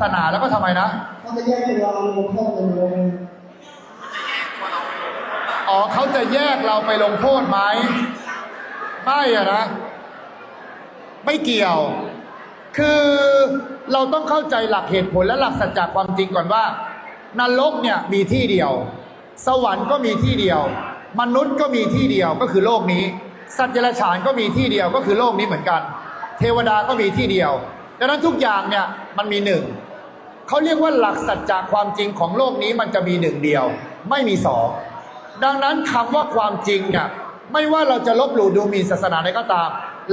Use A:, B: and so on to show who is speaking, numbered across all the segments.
A: ศาสนาแล้วก็ทำไมนะ
B: เขาจะแยกตัวเราลงโทษกันเลย
A: อ๋อเขาจะแยกเราไปลงโทษไหมไม่อะนะ ไม่เกี่ยว คือเราต้องเข้าใจหลักเหตุผลและหลักสัจจะความจริงก่อนว่า นรกเนี่ยมีที่เดียว สวรรค์ก็มีที่เดียว มนุษย์ก็มีที่เดียวก็คือโลกนี้ สัตว์เดรัจฉานก็มีที่เดียวก็คือโลกนี้เหมือนกัน เทวดาก็มีที่เดียว ดังนั้นทุกอย่างเนี่ยมันมีหนึ่ง เขาเรียกว่าหลักสัจจะความจริงของโลกนี้มันจะมีหนึ่งเดียว ไม่มีสองดังนั้นคำว่าความจริงเนี่ยไม่ว่าเราจะลบหลู่ดูหมิ่นศาสนาใดก็ตาม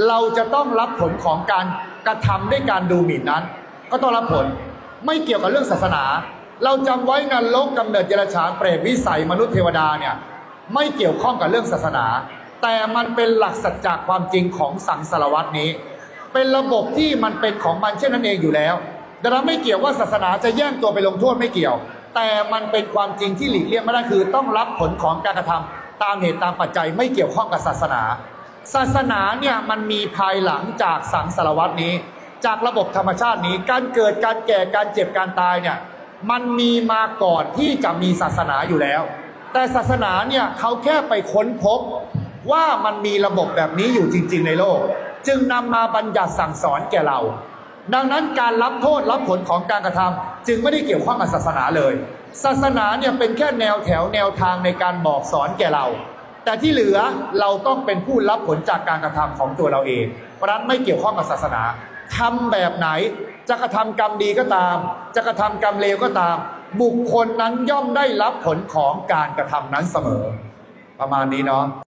A: เราจะต้องรับผลของการกระทำด้วยการดูหมิ่นนั้น ก็ต้องรับผลไม่เกี่ยวกับเรื่องศาสนา เราจำไว้นลกกำเนิดเจรชานเปรตวิสัยมนุษย์เทวดาเนี่ยไม่เกี่ยวข้องกับเรื่องศาสนา แต่มันเป็นหลักสัจจะความจริงของสังสารวัตนี้ เป็นระบบที่มันเป็นของมันเช่นนั้นเองอยู่แล้ว ดังนั้นไม่เกี่ยวว่าศาสนาจะแย่งตัวไปลงโทษไม่เกี่ยว แต่มันเป็นความจริงที่หลีกเลี่ยงไม่ได้คือ ต้องรับผลของการกระทำตามเหตุตามปัจจัยไม่เกี่ยวข้องกับศาสนา ศาสนาเนี่ยมันมีภายหลังจากสังสารวัตนี้ จากระบบธรรมชาตินี้ การเกิดการแก่การเจ็บการตายเนี่ยมันมีมาก่อนที่จะมีศาสนาอยู่แล้ว แต่ศาสนาเนี่ยเขาแค่ไปค้นพบว่ามันมีระบบแบบนี้อยู่จริง ๆ ในโลก จึงนำมาบัญญัติสั่งสอนแก่เรา ดังนั้นการรับโทษรับผลของการกระทำจึงไม่ได้เกี่ยวข้องกับศาสนาเลย ศาสนาเนี่ยเป็นแค่แนวแถวแนวทางในการบอกสอนแก่เรา แต่ที่เหลือเราต้องเป็นผู้รับผลจากการกระทำของตัวเราเองเพราะฉะนั้นไม่เกี่ยวข้องกับศาสนาทำแบบไหนจะกระทำกรรมดีก็ตาม จะกระทำกรรมเลวก็ตาม บุคคลนั้นย่อมได้รับผลของการกระทำนั้นเสมอ ประมาณนี้เนาะ